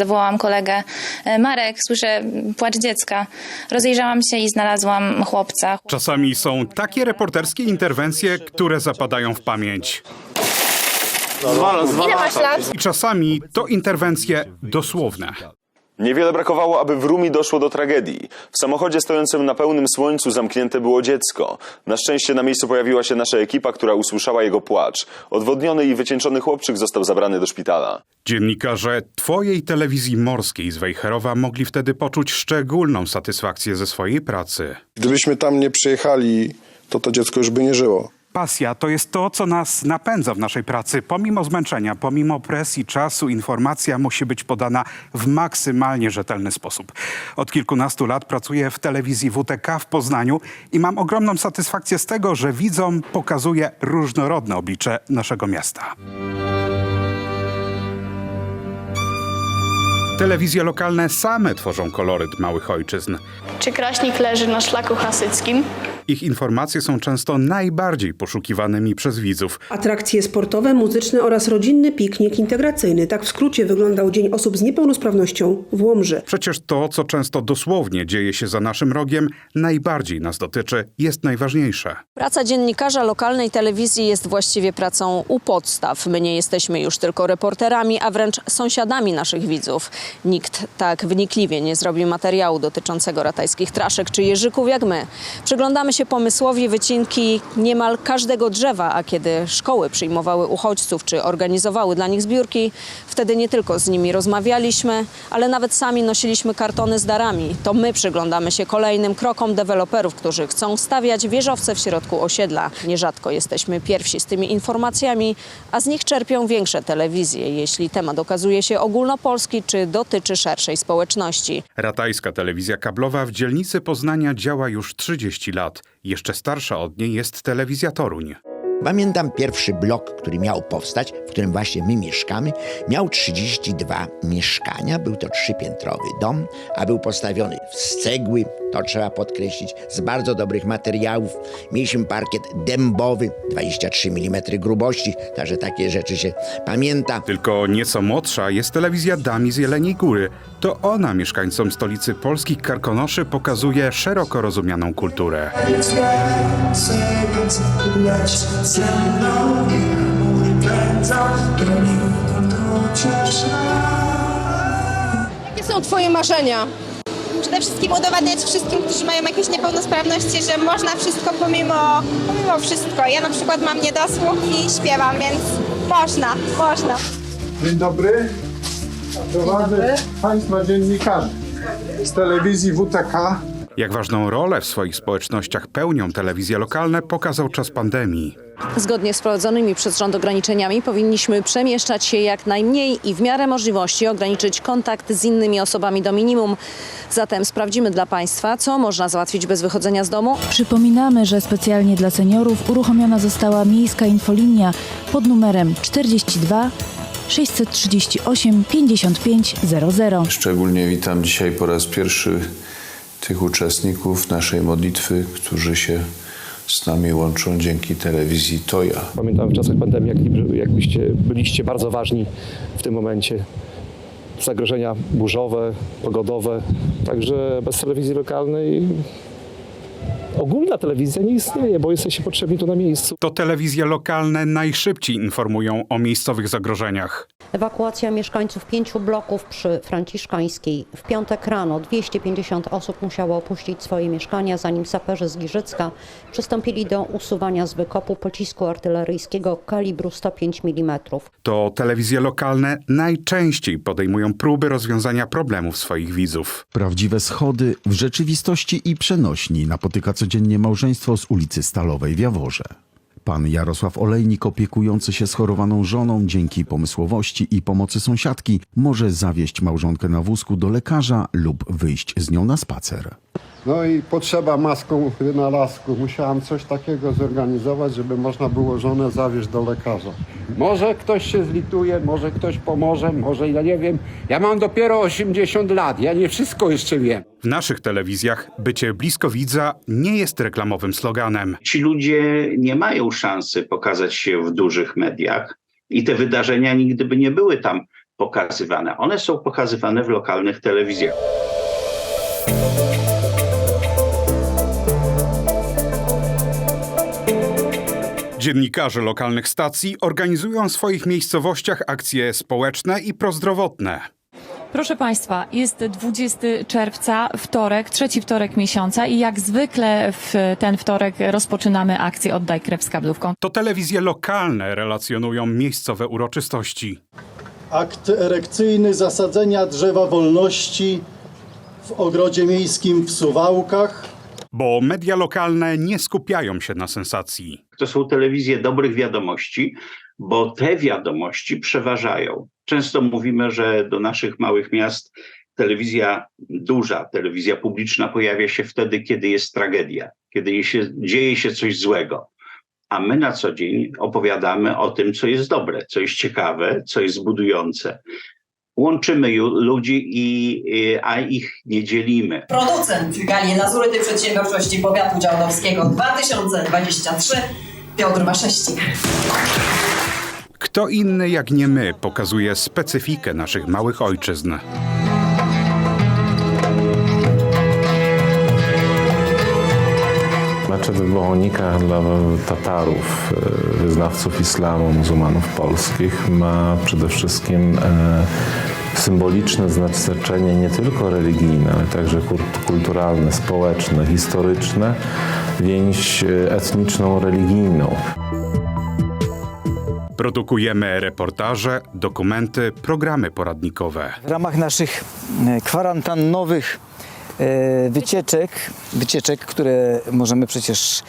Zawołałam kolegę. E, Marek, słyszę płacz dziecka. Rozejrzałam się i znalazłam chłopca. Czasami są takie reporterskie interwencje, które zapadają w pamięć. Ile masz lat? I czasami to interwencje dosłowne. Niewiele brakowało, aby w Rumi doszło do tragedii. W samochodzie stojącym na pełnym słońcu zamknięte było dziecko. Na szczęście na miejscu pojawiła się nasza ekipa, która usłyszała jego płacz. Odwodniony i wycieńczony chłopczyk został zabrany do szpitala. Dziennikarze twojej telewizji morskiej z Wejherowa mogli wtedy poczuć szczególną satysfakcję ze swojej pracy. Gdybyśmy tam nie przyjechali, to to dziecko już by nie żyło. Pasja to jest to, co nas napędza w naszej pracy. Pomimo zmęczenia, pomimo presji czasu, informacja musi być podana w maksymalnie rzetelny sposób. Od kilkunastu lat pracuję w telewizji WTK w Poznaniu i mam ogromną satysfakcję z tego, że widzom pokazuję różnorodne oblicze naszego miasta. Telewizje lokalne same tworzą koloryt małych ojczyzn. Czy Kraśnik leży na szlaku hasyckim? Ich informacje są często najbardziej poszukiwanymi przez widzów. Atrakcje sportowe, muzyczne oraz rodzinny piknik integracyjny. Tak w skrócie wyglądał Dzień Osób z Niepełnosprawnością w Łomży. Przecież to, co często dosłownie dzieje się za naszym rogiem, najbardziej nas dotyczy, jest najważniejsze. Praca dziennikarza lokalnej telewizji jest właściwie pracą u podstaw. My nie jesteśmy już tylko reporterami, a wręcz sąsiadami naszych widzów. Nikt tak wnikliwie nie zrobi materiału dotyczącego ratajskich traszek czy jeżyków jak my. Przyglądamy się pomysłowi wycinki niemal każdego drzewa, a kiedy szkoły przyjmowały uchodźców czy organizowały dla nich zbiórki, wtedy nie tylko z nimi rozmawialiśmy, ale nawet sami nosiliśmy kartony z darami. To my przyglądamy się kolejnym krokom deweloperów, którzy chcą stawiać wieżowce w środku osiedla. Nierzadko jesteśmy pierwsi z tymi informacjami, a z nich czerpią większe telewizje, jeśli temat okazuje się ogólnopolski czy dotyczy szerszej społeczności. Ratajska telewizja kablowa w dzielnicy Poznania działa już 30 lat. Jeszcze starsza od niej jest telewizja Toruń. Pamiętam pierwszy blok, który miał powstać, w którym właśnie my mieszkamy. Miał 32 mieszkania, był to trzypiętrowy dom, a był postawiony z cegły, to trzeba podkreślić, z bardzo dobrych materiałów. Mieliśmy parkiet dębowy, 23 mm grubości, także takie rzeczy się pamięta. Tylko nieco młodsza jest telewizja Dami z Jeleniej Góry. To ona mieszkańcom stolicy polskich Karkonoszy pokazuje szeroko rozumianą kulturę. Jakie są Twoje marzenia? Przede wszystkim udowadniać wszystkim, którzy mają jakieś niepełnosprawności, że można wszystko pomimo, pomimo wszystko. Ja na przykład mam niedosłuch i śpiewam, więc można, można. Dzień dobry. Prowadzę Państwa dziennikarzy z telewizji WTK. Jak ważną rolę w swoich społecznościach pełnią telewizje lokalne, pokazał czas pandemii. Zgodnie z wprowadzonymi przez rząd ograniczeniami powinniśmy przemieszczać się jak najmniej i w miarę możliwości ograniczyć kontakt z innymi osobami do minimum. Zatem sprawdzimy dla Państwa, co można załatwić bez wychodzenia z domu. Przypominamy, że specjalnie dla seniorów uruchomiona została miejska infolinia pod numerem 42 638 5500. Szczególnie witam dzisiaj po raz pierwszy tych uczestników naszej modlitwy, którzy się z nami łączą dzięki telewizji Toja. Pamiętam w czasach pandemii, jak, jakbyście byliście bardzo ważni w tym momencie. Zagrożenia burzowe, pogodowe. Także bez telewizji lokalnej ogólna telewizja nie istnieje, bo jesteście potrzebni tu na miejscu. To telewizje lokalne najszybciej informują o miejscowych zagrożeniach. Ewakuacja mieszkańców pięciu bloków przy Franciszkańskiej. W piątek rano 250 osób musiało opuścić swoje mieszkania, zanim saperzy z Giżycka przystąpili do usuwania z wykopu pocisku artyleryjskiego kalibru 105 mm. To telewizje lokalne najczęściej podejmują próby rozwiązania problemów swoich widzów. Prawdziwe schody w rzeczywistości i przenośni napotyka codziennie małżeństwo z ulicy Stalowej w Jaworze. Pan Jarosław Olejnik, opiekujący się schorowaną żoną, dzięki pomysłowości i pomocy sąsiadki, może zawieźć małżonkę na wózku do lekarza lub wyjść z nią na spacer. No i potrzeba maską wynalazku. Musiałam coś takiego zorganizować, żeby można było żonę zawieźć do lekarza. Może ktoś się zlituje, może ktoś pomoże, może ja nie wiem. Ja mam dopiero 80 lat, ja nie wszystko jeszcze wiem. W naszych telewizjach bycie blisko widza nie jest reklamowym sloganem. Ci ludzie nie mają szansy pokazać się w dużych mediach i te wydarzenia nigdy by nie były tam pokazywane. One są pokazywane w lokalnych telewizjach. Dziennikarze lokalnych stacji organizują w swoich miejscowościach akcje społeczne i prozdrowotne. Proszę Państwa, jest 20 czerwca, wtorek, trzeci wtorek miesiąca i jak zwykle w ten wtorek rozpoczynamy akcję Oddaj krew z kablówką. To telewizje lokalne relacjonują miejscowe uroczystości. Akt erekcyjny zasadzenia drzewa wolności w ogrodzie miejskim w Suwałkach. Bo media lokalne nie skupiają się na sensacji. To są telewizje dobrych wiadomości, bo te wiadomości przeważają. Często mówimy, że do naszych małych miast telewizja duża, telewizja publiczna pojawia się wtedy, kiedy jest tragedia, kiedy się, dzieje się coś złego. A my na co dzień opowiadamy o tym, co jest dobre, co jest ciekawe, co jest budujące. Łączymy ludzi, i, a ich nie dzielimy. Producent Gali Lazury tej Przedsiębiorczości Powiatu Działdowskiego 2023 Piotr Waszewski. Kto inny jak nie my pokazuje specyfikę naszych małych ojczyzn. Meczet w Bohonikach dla Tatarów, wyznawców islamu, muzułmanów polskich ma przede wszystkim e, symboliczne znaczenie nie tylko religijne, ale także kulturalne, społeczne, historyczne, więź e, etniczną, religijną. Produkujemy reportaże, dokumenty, programy poradnikowe. W ramach naszych e, kwarantannowych e, wycieczek, wycieczek, które możemy przecież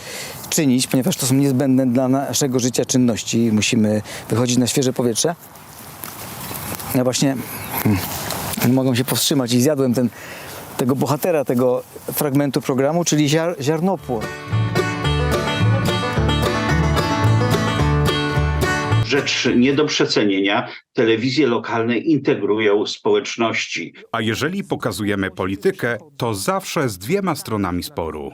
czynić, ponieważ to są niezbędne dla naszego życia czynności. Musimy wychodzić na świeże powietrze. Ja właśnie hmm, nie mogłem się powstrzymać i zjadłem ten, tego bohatera tego fragmentu programu, czyli ziar, ziarnopłon. Rzecz nie do przecenienia, telewizje lokalne integrują społeczności. A jeżeli pokazujemy politykę, to zawsze z dwiema stronami sporu.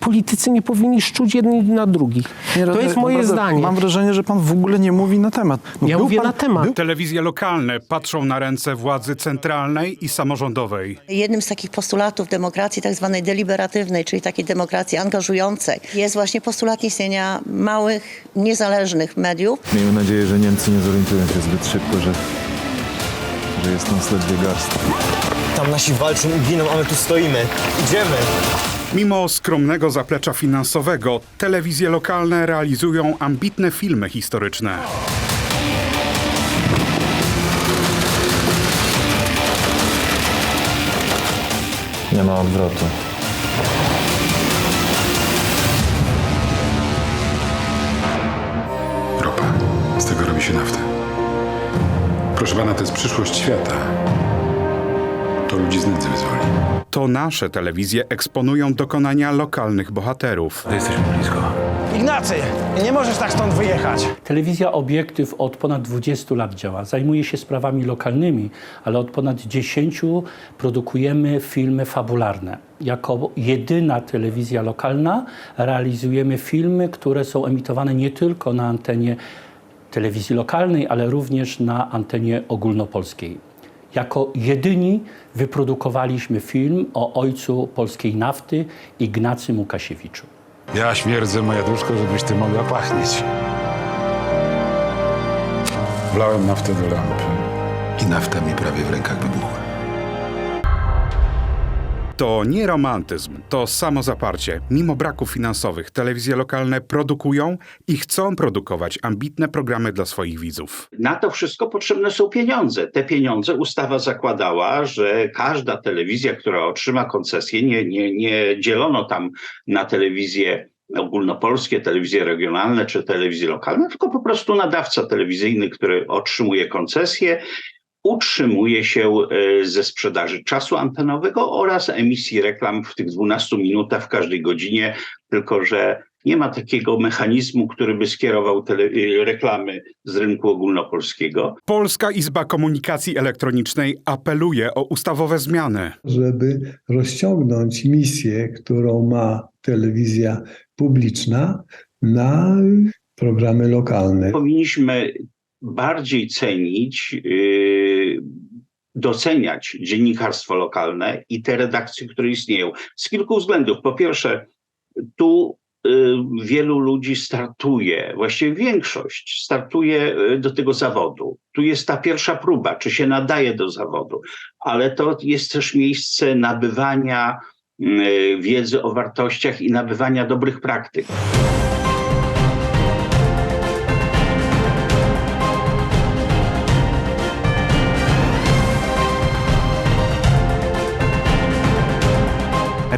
Politycy nie powinni szczuć jedni na drugich. To jest moje zdanie. Mam wrażenie, że pan w ogóle nie mówi na temat. No, Ja był mówię pan- na temat. Telewizje lokalne patrzą na ręce władzy centralnej i samorządowej. Jednym z takich postulatów demokracji tak zwanej deliberatywnej, czyli takiej demokracji angażującej, jest właśnie postulat istnienia małych, niezależnych mediów. Miejmy nadzieję, że Niemcy nie zorientują się zbyt szybko, że, że jest nas ledwie garstka. Tam nasi walczą i giną, a my tu stoimy. Idziemy. Mimo skromnego zaplecza finansowego, telewizje lokalne realizują ambitne filmy historyczne. Nie ma odwrotu. Się nafta. Proszę pana, to jest przyszłość świata. To ludzi z nędzy wyzwoli. To nasze telewizje eksponują dokonania lokalnych bohaterów. Jesteśmy blisko. Ignacy, nie możesz tak stąd wyjechać. Telewizja Obiektyw od ponad 20 lat działa. Zajmuje się sprawami lokalnymi, ale od ponad 10 produkujemy filmy fabularne. Jako jedyna telewizja lokalna realizujemy filmy, które są emitowane nie tylko na antenie telewizji lokalnej, ale również na antenie ogólnopolskiej. Jako jedyni wyprodukowaliśmy film o ojcu polskiej nafty Ignacym Łukasiewiczu. Ja śmierdzę, moja duszko, żebyś ty mogła pachnieć. Wlałem naftę do lampy i nafta mi prawie w rękach wybuchła. To nie romantyzm, to samozaparcie. Mimo braków finansowych telewizje lokalne produkują i chcą produkować ambitne programy dla swoich widzów. Na to wszystko potrzebne są pieniądze. Te pieniądze ustawa zakładała, że każda telewizja, która otrzyma koncesję, nie, nie, nie dzielono tam na telewizje ogólnopolskie, telewizje regionalne czy telewizje lokalne, tylko po prostu nadawca telewizyjny, który otrzymuje koncesję, utrzymuje się e, ze sprzedaży czasu antenowego oraz emisji reklam w tych 12 minutach w każdej godzinie, tylko że nie ma takiego mechanizmu, który by skierował tele- reklamy z rynku ogólnopolskiego. Polska Izba Komunikacji Elektronicznej apeluje o ustawowe zmiany. żeby rozciągnąć misję, którą ma telewizja publiczna na programy lokalne. Powinniśmy bardziej cenić yy, doceniać dziennikarstwo lokalne i te redakcje, które istnieją. Z kilku względów. Po pierwsze, tu y, wielu ludzi startuje, właściwie większość startuje y, do tego zawodu. Tu jest ta pierwsza próba, czy się nadaje do zawodu, ale to jest też miejsce nabywania y, wiedzy o wartościach i nabywania dobrych praktyk.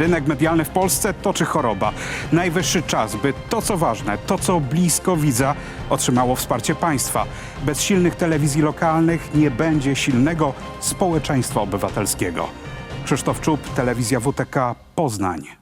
Rynek medialny w Polsce to czy choroba? Najwyższy czas, by to co ważne, to co blisko widza, otrzymało wsparcie państwa. Bez silnych telewizji lokalnych nie będzie silnego społeczeństwa obywatelskiego. Krzysztof Czub, Telewizja WTK, Poznań.